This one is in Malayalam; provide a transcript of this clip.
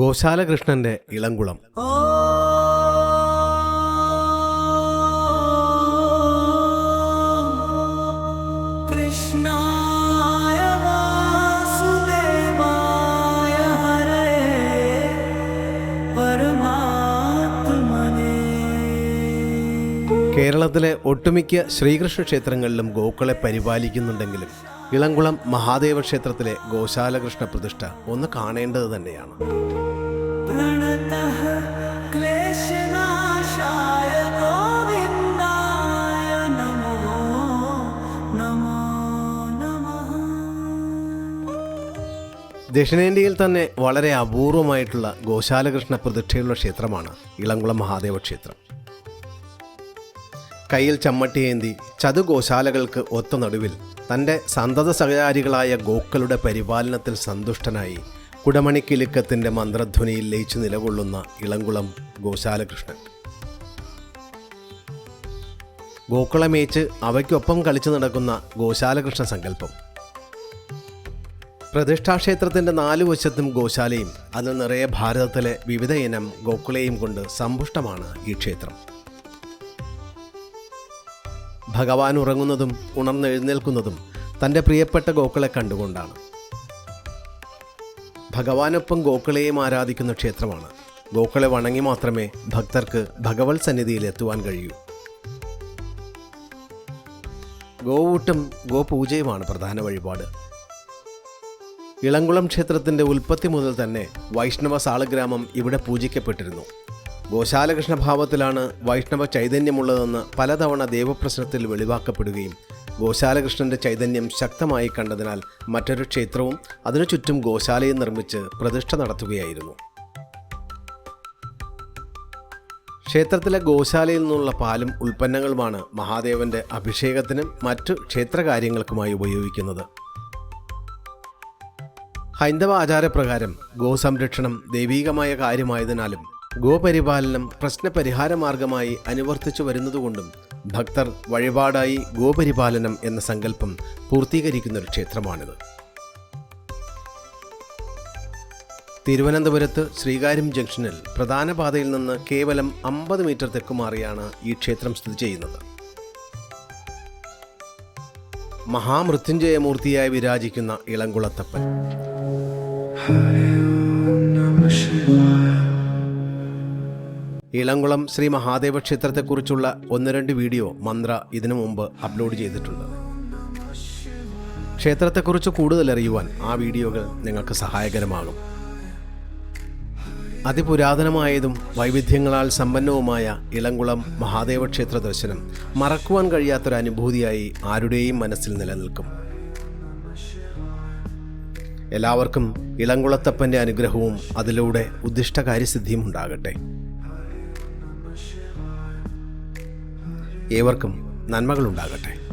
ഗോശാലകൃഷ്ണന്റെ ഇളംകുളം. കേരളത്തിലെ ഒട്ടുമിക്ക ശ്രീകൃഷ്ണ ക്ഷേത്രങ്ങളിലും ഗോക്കളെ പരിപാലിക്കുന്നുണ്ടെങ്കിലും ഇളംകുളം മഹാദേവ ക്ഷേത്രത്തിലെ ഗോശാലകൃഷ്ണ പ്രതിഷ്ഠ ഒന്ന് കാണേണ്ടത് തന്നെയാണ്. ദക്ഷിണേന്ത്യയിൽ തന്നെ വളരെ അപൂർവമായിട്ടുള്ള ഗോശാലകൃഷ്ണ പ്രതിഷ്ഠയുള്ള ക്ഷേത്രമാണ് ഇളംകുളം മഹാദേവ ക്ഷേത്രം. കയ്യിൽ ചമ്മട്ടിയേന്തി ചതുഗോശാലകൾക്ക് ഒത്ത നടുവിൽ തന്റെ സന്തത സഹചാരികളായ ഗോക്കളുടെ പരിപാലനത്തിൽ സന്തുഷ്ടനായി കുടമണിക്കിലുക്കത്തിന്റെ മന്ത്രധ്വനിയിൽ ലയിച്ചു നിലകൊള്ളുന്ന ഇളംകുളം ഗോശാലകൃഷ്ണൻ. ഗോക്കുളമേച്ച് അവയ്ക്കൊപ്പം കളിച്ചു നടക്കുന്ന ഗോശാലകൃഷ്ണ സങ്കല്പം. പ്രതിഷ്ഠാക്ഷേത്രത്തിന്റെ നാലു വശത്തും ഗോശാലയും അതിൽ നിറയെ ഭാരതത്തിലെ വിവിധ ഇനം ഗോക്കുളയും കൊണ്ട് സമ്പുഷ്ടമാണ് ഈ ക്ഷേത്രം. ഭഗവാൻ ഉറങ്ങുന്നതും ഉണർന്നെഴുന്നേൽക്കുന്നതും തന്റെ പ്രിയപ്പെട്ട ഗോക്കളെ കണ്ടുകൊണ്ടാണ്. ഭഗവാനൊപ്പം ഗോക്കളെയും ആരാധിക്കുന്ന ക്ഷേത്രമാണ്. ഗോക്കളെ വണങ്ങി മാത്രമേ ഭക്തർക്ക് ഭഗവത് സന്നിധിയിൽ എത്തുവാൻ കഴിയൂ. ഗോവൂട്ടും ഗോപൂജയുമാണ് പ്രധാന വഴിപാട്. ഇളങ്കുളം ക്ഷേത്രത്തിന്റെ ഉൽപ്പത്തി മുതൽ തന്നെ വൈഷ്ണവ സാളഗ്രാമം ഇവിടെ പൂജിക്കപ്പെട്ടിരുന്നു. ഗോശാലകൃഷ്ണ ഭാവത്തിലാണ് വൈഷ്ണവ ചൈതന്യമുള്ളതെന്ന് പലതവണ ദേവപ്രശ്നത്തിൽ വെളിവാക്കപ്പെടുകയും ഗോശാലകൃഷ്ണന്റെ ചൈതന്യം ശക്തമായി കണ്ടതിനാൽ മറ്റൊരു ക്ഷേത്രവും അതിനു ചുറ്റും ഗോശാലയും നിർമ്മിച്ച് പ്രതിഷ്ഠ നടത്തുകയായിരുന്നു. ക്ഷേത്രത്തിലെ ഗോശാലയിൽ നിന്നുള്ള പാലും ഉൽപ്പന്നങ്ങളുമാണ് മഹാദേവന്റെ അഭിഷേകത്തിനും മറ്റു ക്ഷേത്രകാര്യങ്ങൾക്കുമായി ഉപയോഗിക്കുന്നത്. ഹൈന്ദവ ആചാരപ്രകാരം ഗോസംരക്ഷണം ദൈവീകമായ കാര്യമായതിനാലും ഗോപരിപാലനം പ്രശ്നപരിഹാര മാർഗമായി അനുവർത്തിച്ചു വരുന്നതുകൊണ്ടും ഭക്തർ വഴിപാടായി ഗോപരിപാലനം എന്ന സങ്കല്പം പൂർത്തീകരിക്കുന്ന ഒരു ക്ഷേത്രമാണിത്. തിരുവനന്തപുരത്ത് ശ്രീകാര്യം ജംഗ്ഷനിൽ പ്രധാന പാതയിൽ നിന്ന് കേവലം അമ്പത് മീറ്റർ തെക്കുമാറിയാണ് ഈ ക്ഷേത്രം സ്ഥിതി ചെയ്യുന്നത്. മഹാമൃത്യുഞ്ജയമൂർത്തിയായി വിരാജിക്കുന്ന ഇളംകുളത്തപ്പൻ. ഇളംകുളം ശ്രീ മഹാദേവ ക്ഷേത്രത്തെക്കുറിച്ചുള്ള ഒന്ന് രണ്ട് വീഡിയോ മന്ത്ര ഇതിനു മുമ്പ് അപ്ലോഡ് ചെയ്തിട്ടുണ്ട്. ക്ഷേത്രത്തെക്കുറിച്ച് കൂടുതൽ അറിയുവാൻ ആ വീഡിയോകൾ നിങ്ങൾക്ക് സഹായകരമാകും. അതിപുരാതനമായതും വൈവിധ്യങ്ങളാൽ സമ്പന്നവുമായ ഇളംകുളം മഹാദേവ ക്ഷേത്ര ദർശനം മറക്കുവാൻ കഴിയാത്തൊരു അനുഭൂതിയായി ആരുടെയും മനസ്സിൽ നിലനിൽക്കും. എല്ലാവർക്കും ഇളംകുളത്തപ്പന്റെ അനുഗ്രഹവും അതിലൂടെ ഉദ്ദിഷ്ട കാര്യസിദ്ധിയും ഉണ്ടാകട്ടെ. ഏവർക്കും നന്മകളുണ്ടാകട്ടെ.